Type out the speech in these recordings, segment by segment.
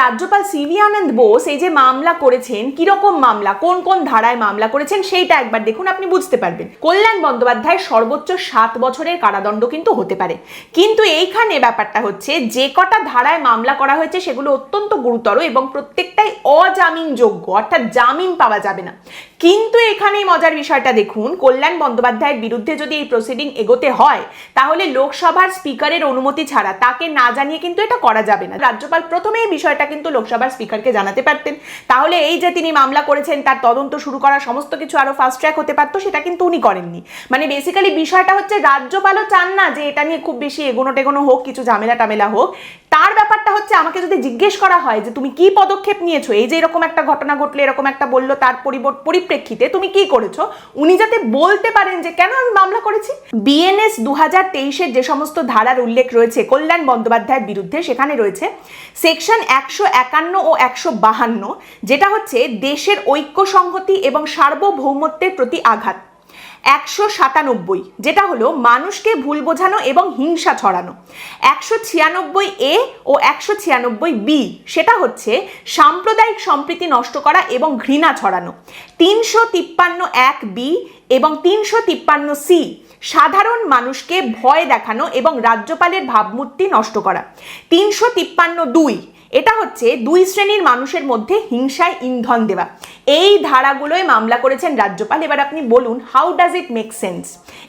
রাজ্যপাল সিভি আনন্দ বোস এই যে মামলা করেছেন, কীরকম মামলা, কোন কোন ধারায় মামলা করেছেন সেইটা একবার দেখুন, আপনি বুঝতে পারবেন। কল্যাণ বন্দ্যোপাধ্যায় সর্বোচ্চ সাত বছরের কারাদণ্ড কিন্তু হতে পারে। কিন্তু এইখানে ব্যাপারটা হচ্ছে, যে কটা ধারায় মামলা করা হয়েছে সেগুলো অত্যন্ত গুরুতর এবং প্রত্যেকটাই অজামিনযোগ্য অর্থাৎ জামিন পাওয়া যাবে না। কিন্তু এখানেই মজার বিষয়টা দেখুন, কল্যাণ বন্দ্যোপাধ্যায়ের বিরুদ্ধে যদি এই প্রসিডিং এগোতে হয়, তাহলে লোকসভার স্পিকারের অনুমতি ছাড়া তাকে না জানিয়ে কিন্তু এটা করা যাবে না। রাজ্যপাল প্রথমে এই বিষয়টা কিন্তু লোকসভার স্পিকারকে জানাতে পারতেন। তাহলে এই যে তিনি মামলা করেছেন, তার তদন্ত শুরু করা সমস্ত কিছু আরও ফাস্ট ট্র্যাক হতে পারতো, সেটা কিন্তু উনি করেননি। মানে বেসিক্যালি বিষয়টা হচ্ছে, রাজ্যপালও চান না যে এটা নিয়ে খুব বেশি এগোনো টেগোনো হোক, কিছু ঝামেলা টামেলা হোক। তার ব্যাপারটা হচ্ছে আমাকে যদি জিজ্ঞেস করা হয় যে তুমি কি পদক্ষেপ নিয়েছো, এই যে এরকম একটা ঘটনা ঘটলো, এরকম একটা বলল তার পরিপ্রেক্ষিতে তুমি কি করেছ, উনি যাতে বলতে পারেন যে কেন আমি মামলা করেছি? বিএনএস দু হাজার তেইশের যে সমস্ত ধারার উল্লেখ রয়েছে, কল্যাণ বন্দ্যোপাধ্যায়ের বিরুদ্ধে সেখানে রয়েছে সেকশন একশো একান্ন ও একশো বাহান্ন, যেটা হচ্ছে দেশের ঐক্য সংহতি এবং সার্বভৌমত্বের প্রতি আঘাত। একশো সাতানব্বই, যেটা হলো মানুষকে ভুল বোঝানো এবং হিংসা ছড়ানো। একশো ছিয়ানব্বই এ ও একশো ছিয়ানব্বই বি, সেটা হচ্ছে সাম্প্রদায়িক সম্প্রীতি নষ্ট করা এবং ঘৃণা ছড়ানো। তিনশো তিপ্পান্ন এক বি এবং তিনশো তিপ্পান্ন সি, সাধারণ মানুষকে ভয় দেখানো এবং রাজ্যপালের ভাবমূর্তি নষ্ট করা। তিনশো তিপ্পান্ন দুই এটা হচ্ছে দুই শ্রেণির মানুষের মধ্যে হিংসায় ইন্ধন দেওয়া। এই ধারাগুলোয় মামলা করেছেন রাজ্যপাল। এবার আপনি বলুন how does it make sense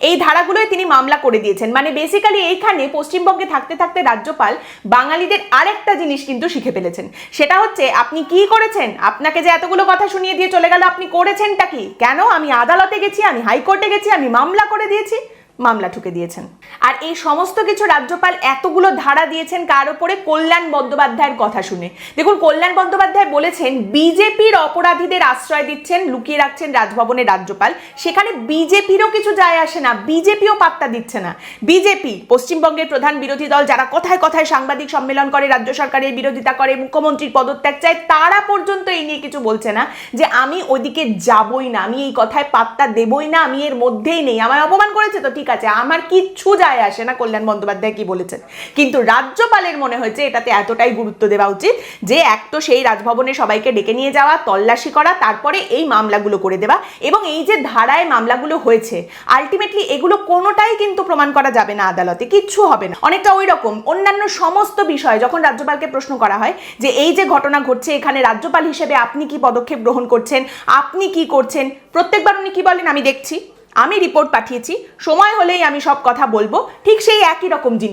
এই ধারাগুলোয় তিনি মামলা করে দিয়েছেন। মানে বেসিক্যালি এইখানে পশ্চিমবঙ্গে থাকতে থাকতে রাজ্যপাল বাঙালিদের আরেকটা জিনিস কিন্তু শিখে ফেলেছেন। সেটা হচ্ছে, আপনি কি করেছেন? আপনাকে যে এতগুলো কথা শুনিয়ে দিয়ে চলে গেল, আপনি করেছেনটা কি? কেন আমি আদালতে গেছি, আমি হাইকোর্টে গেছি, আমি মামলা করে দিয়েছি? মামলা ঠুকে দিয়েছেন। আর এই সমস্ত কিছু রাজ্যপাল এতগুলো ধারা দিয়েছেন কার ওপরে কল্যাণ বন্দ্যোপাধ্যায়ের কথা শুনে। দেখুন, কল্যাণ বন্দ্যোপাধ্যায় বলেছেন, বিজেপির অপরাধীদের আশ্রয় দিচ্ছেন, লুকিয়ে রাখছেন রাজভবনের রাজ্যপাল। সেখানে বিজেপিরও কিছু যায় আসে না, বিজেপিও পাত্তা দিচ্ছে না। বিজেপি, পশ্চিমবঙ্গের প্রধান বিরোধী দল, যারা কথায় কথায় সাংবাদিক সম্মেলন করে, রাজ্য সরকারের বিরোধিতা করে, মুখ্যমন্ত্রীর পদত্যাগ চায়, তারা পর্যন্ত এই নিয়ে কিছু বলছে না যে আমি ওদিকে যাবই না, আমি এই কথায় পাত্তা দেবই না, আমি এর মধ্যেই নেই। আমায় অপমান করেছে তো ঠিক আছে, আমার কিচ্ছু যায় আসে না, কল্যাণ বন্দ্যোপাধ্যায় কি বলেছেন। কিন্তু রাজ্যপালের মনে হয়েছে এটাতে এতটাই গুরুত্ব দেওয়া উচিত যে, এক তো সেই রাজভবনে সবাইকে ডেকে নিয়ে যাওয়া, তল্লাশি করা, তারপরে এই মামলাগুলো করে দেওয়া এবং এই যে ধারায় মামলাগুলো হয়েছে আলটিমেটলি এগুলো কোনোটাই কিন্তু প্রমাণ করা যাবে না আদালতে, কিচ্ছু হবে না। অনেকটা ওই রকম, অন্যান্য সমস্ত বিষয় যখন রাজ্যপালকে প্রশ্ন করা হয় যে, এই যে ঘটনা ঘটছে, এখানে রাজ্যপাল হিসেবে আপনি কি পদক্ষেপ গ্রহণ করছেন, আপনি কি করছেন, প্রত্যেকবার উনি কি বলেন, আমি দেখছি। আমি রিপোর্ট পাঠিয়েছি সময় হলেই আমি সব কথা বলব ঠিক সেই একই রকম জিনিস।